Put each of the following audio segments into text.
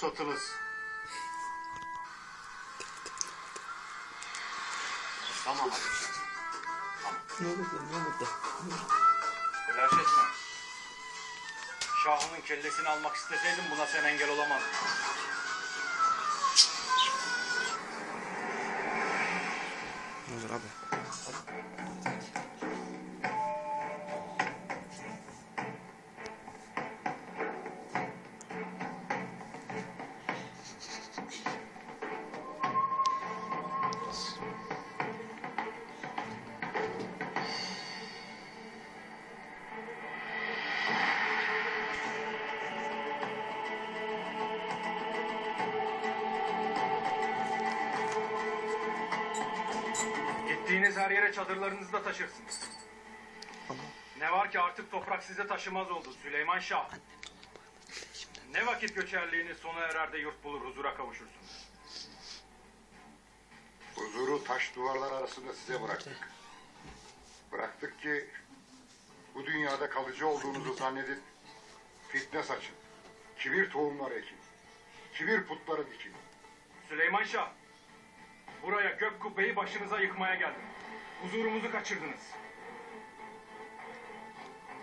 pusatınız. Tamam hadi. Ne oldu? Ne oldu? Telaş etme. Şahının kellesini almak isteseydim buna sen engel olamazdın. Ne olur abi? Gittiğiniz her yere çadırlarınızı da taşırsınız. Ne var ki artık toprak size taşımaz oldu Süleyman Şah. Ne vakit göçerliğiniz sona erer de yurt bulur huzura kavuşursunuz. Huzuru taş duvarlar arasında size bıraktık. Bıraktık ki bu dünyada kalıcı olduğunuzu zannedip fitne saçın. Kibir tohumları ekin. Kibir putları dikin. Süleyman Şah, buraya gök kubbeyi başınıza yıkmaya geldim. Huzurumuzu kaçırdınız.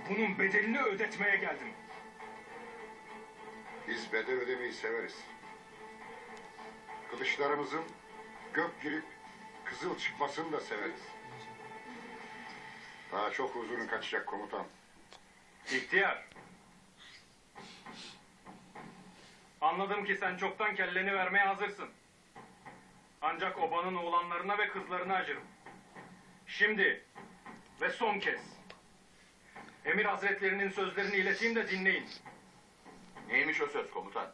Bunun bedelini ödetmeye geldim. Biz bedel ödemeyi severiz. Kılıçlarımızın gök girip kızıl çıkmasını da severiz. Daha çok huzurun kaçacak komutan. İhtiyar. Anladım ki sen çoktan kelleni vermeye hazırsın. Ancak obanın oğlanlarına ve kızlarına acırım. Şimdi ve son kez. Emir hazretlerinin sözlerini ileteyim de dinleyin. Neymiş o söz komutan?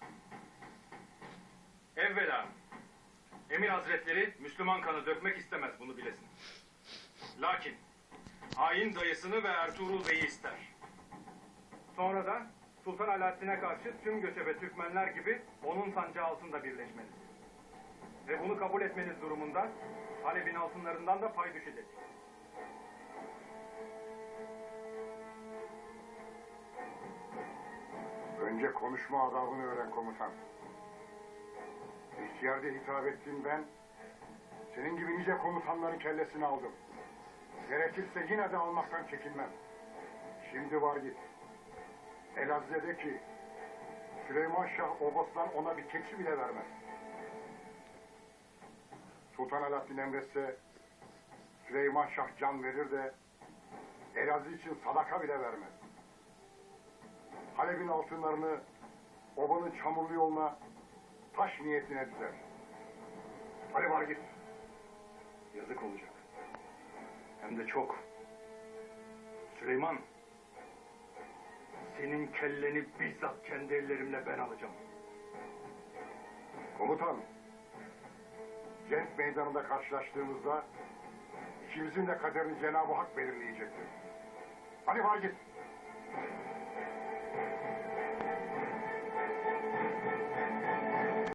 Evvela Emir Hazretleri Müslüman kanı dökmek istemez bunu bilesin. Lakin hain dayısını ve Ertuğrul Bey'i ister. Sonra da Sultan Alaaddin'e karşı tüm göçebe Türkmenler gibi onun sancağı altında birleşmeniz. Ve bunu kabul etmeniz durumunda Halep'in altınlarından da pay düşecek. Önce konuşma adabını öğren komutan. İhtiyar diye hitap ettiğim ben, senin gibi nice komutanların kellesini aldım. Gerekirse yine de almaktan çekinmem. Şimdi var git. Elazığ'da ki Süleyman Şah obasından ona bir keçi bile vermez. Sultan Alaaddin emretse Süleyman Şah can verir de Elazığ için sadaka bile vermez. Halep'in altınlarını obanın çamurlu yoluna taş niyetine dizer. Hadi var git. Yazık olacak. Hem de çok. Süleyman, senin kelleni bizzat kendi ellerimle ben alacağım. Komutan, cenk meydanında karşılaştığımızda ikimizin de kaderini Cenab-ı Hak belirleyecektir. Hadi var git.